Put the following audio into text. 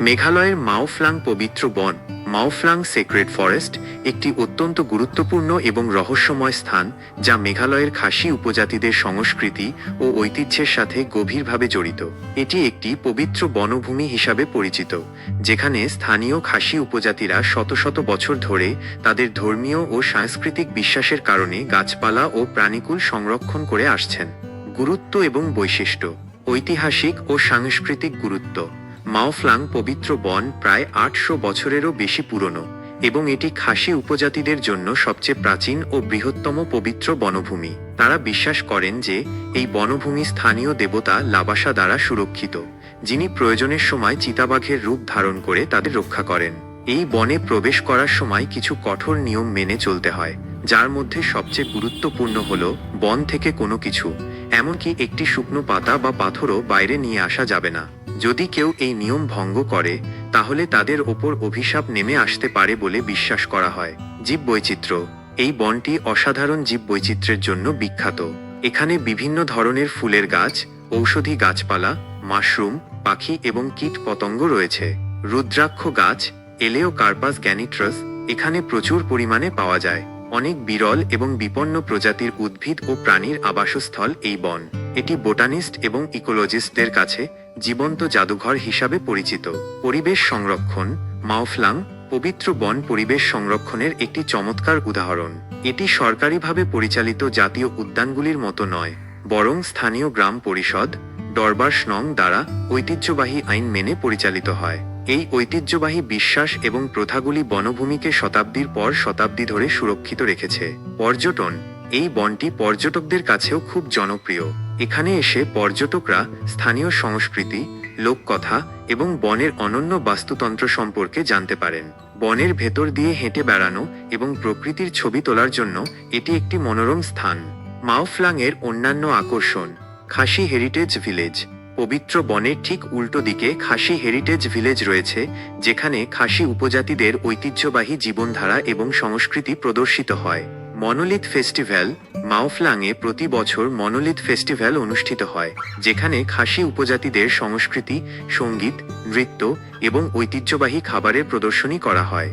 মেঘালয়ের মাওফ্লাং পবিত্র বন, মাওফ্লাং সেক্রেট ফরেস্ট, একটি অত্যন্ত গুরুত্বপূর্ণ এবং রহস্যময় স্থান যা মেঘালয়ের খাসি উপজাতিদের সংস্কৃতি ও ঐতিহ্যের সাথে গভীরভাবে জড়িত। এটি একটি পবিত্র বনভূমি হিসাবে পরিচিত, যেখানে স্থানীয় খাসি উপজাতিরা শত শত বছর ধরে তাদের ধর্মীয় ও সাংস্কৃতিক বিশ্বাসের কারণে গাছপালা ও প্রাণীকুল সংরক্ষণ করে আসছেন। গুরুত্ব এবং বৈশিষ্ট্য, ঐতিহাসিক ও সাংস্কৃতিক গুরুত্ব। মাওফ্লাং পবিত্র বন প্রায় আটশো বছরেরও বেশি পুরনো, এবং এটি খাসি উপজাতিদের জন্য সবচেয়ে প্রাচীন ও বৃহত্তম পবিত্র বনভূমি। তারা বিশ্বাস করেন যে, এই বনভূমি স্থানীয় দেবতা লাবাসা দ্বারা সুরক্ষিত, যিনি প্রয়োজনের সময় চিতাবাঘের রূপ ধারণ করে তাদের রক্ষা করেন। এই বনে প্রবেশ করার সময় কিছু কঠোর নিয়ম মেনে চলতে হয়, যার মধ্যে সবচেয়ে গুরুত্বপূর্ণ হল, বন থেকে কোনো কিছু, এমনকি একটি শুকনো পাতা বা পাথরও বাইরে নিয়ে আসা যাবে না। যদি কেউ এই নিয়ম ভঙ্গ করে, তাহলে তাদের ওপর অভিশাপ নেমে আসতে পারে বলে বিশ্বাস করা হয়। জীব বৈচিত্র্য এই বনটি অসাধারণ জীব বৈচিত্র্যের জন্য বিখ্যাত। এখানে বিভিন্ন ধরনের ফুলের গাছ, ঔষধি গাছপালা, মাশরুম, পাখি এবং কীট পতঙ্গ রয়েছে। রুদ্রাক্ষ গাছ, এলেও কার্পাস গ্যানিট্রাস, এখানে প্রচুর পরিমাণে পাওয়া যায়। অনেক বিরল এবং বিপন্ন প্রজাতির উদ্ভিদ ও প্রাণীর আবাসস্থল এই বন। এটি বোটানিস্ট এবং ইকোলজিস্টদের কাছে জীবন্ত জাদুঘর হিসাবে পরিচিত। পরিবেশ সংরক্ষণ, মাওফলাং, পবিত্র বন পরিবেশ সংরক্ষণের একটি চমৎকার উদাহরণ। এটি সরকারিভাবে পরিচালিত জাতীয় উদ্যানগুলির মতো নয়, বরং স্থানীয় গ্রাম পরিষদ, দরবার স্নং দ্বারা ঐতিহ্যবাহী আইন মেনে পরিচালিত হয়। এই ঐতিহ্যবাহী বিশ্বাস এবং প্রথাগুলি বনভূমিকে শতাব্দীর পর শতাব্দী ধরে সুরক্ষিত রেখেছে। পর্যটন, এই বনটি পর্যটকদের কাছেও খুব জনপ্রিয়। এখানে এসে পর্যটকরা স্থানীয় সংস্কৃতি, লোককথা এবং বনের অনন্য বাস্তুতন্ত্র সম্পর্কে জানতে পারেন। বনের ভেতর দিয়ে হেঁটে বেড়ানো এবং প্রকৃতির ছবি তোলার জন্য এটি একটি মনোরম স্থান। মাওফ্লাংয়ের অন্যান্য আকর্ষণ, খাসি হেরিটেজ ভিলেজ। পবিত্র বনের ঠিক উল্টো দিকে খাসি হেরিটেজ ভিলেজ রয়েছে, যেখানে খাসি উপজাতিদের ঐতিহ্যবাহী জীবনধারা এবং সংস্কৃতি প্রদর্শিত হয়। মনোলিথ ফেস্টিভ্যাল মাওফলাংয়ে প্রতি বছর মনোলিথ ফেস্টিভ্যাল অনুষ্ঠিত হয়, যেখানে খাসি উপজাতিদের সংস্কৃতি, সংগীত, নৃত্য এবং ঐতিহ্যবাহী খাবারের প্রদর্শনী করা হয়।